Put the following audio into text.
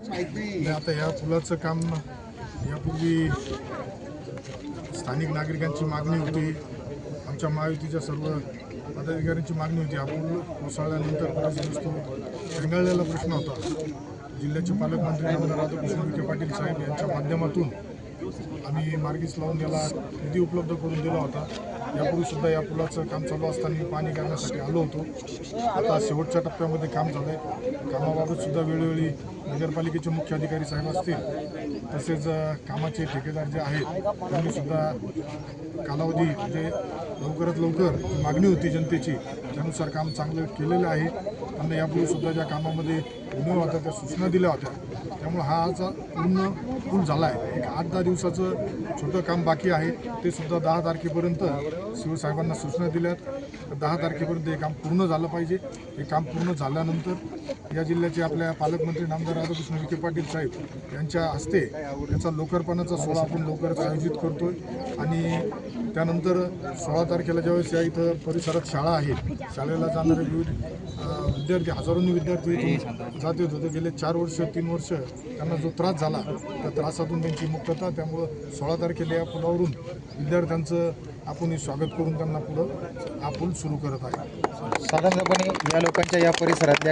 आता या पुलाचं काम यापूर्वी स्थानिक नागरिकांची मागणी होती. आमच्या महायुतीच्या सर्व पदाधिकाऱ्यांची मागणी होती. हा पूल कोसळल्यानंतर बराच दिवस तो रेंगाळलेला प्रश्न होता. जिल्ह्याचे पालकमंत्री राधाकृष्ण विखे पाटील साहेब यांच्या माध्यमातून आम्ही मार्गीस लावून याला निधी उपलब्ध करून दिला होता. यापूर्वीसुद्धा या पुलाचं काम चालू असताना पाणी करण्यासाठी आलो होतो. आता शेवटच्या टप्प्यामध्ये काम झालं आहे कामाबाबतसुद्धा वेळोवेळी नगरपालिकेचे मुख्य अधिकारी साहेब असतील तसेच कामाचे ठेकेदार जे आहेत त्यांनीसुद्धा कालावधी म्हणजे लवकरात लवकर मागणी होती जनतेची त्यानुसार काम चांगलं केलेलं आहे. त्यांना यापूर्वीसुद्धा ज्या कामामध्ये उणीव होत्या त्या सूचना दिल्या होत्या. त्यामुळे हा आज पूर्ण पूल झाला आहे एक आठ दहा दिवसाचं छोटं काम बाकी आहे. ते सुद्धा दहा तारखेपर्यंत शिवसाहेबांना सूचना दिल्यात. तर दहा तारखेपर्यंत हे काम पूर्ण झालं पाहिजे. हे काम पूर्ण झाल्यानंतर या जिल्ह्याचे आपल्या पालकमंत्री नामदार राधाकृष्ण विखे पाटील साहेब यांच्या हस्ते याचा लोकार्पणाचा सोहळा आपण लवकरच आयोजित करतोय. आणि त्यानंतर सोळा तारखेला ज्यावेळेस या इथं परिसरात शाळा आहे शाळेला जाणारे विविध विद्यार्थी हजारोंनी विद्यार्थी इथून जात येत होते. गेले चार वर्ष तीन वर्ष त्यांना जो त्रास झाला त्या त्रासातून त्यांची मुक्तता त्यामुळं सोळा तारखेला या पुलावरून विद्यार्थ्यांचं आपण स्वागत करून त्यांना पुढं हा पूल सुरू करत आहे. साधारणपणे या लोकांच्या या परिसरातल्या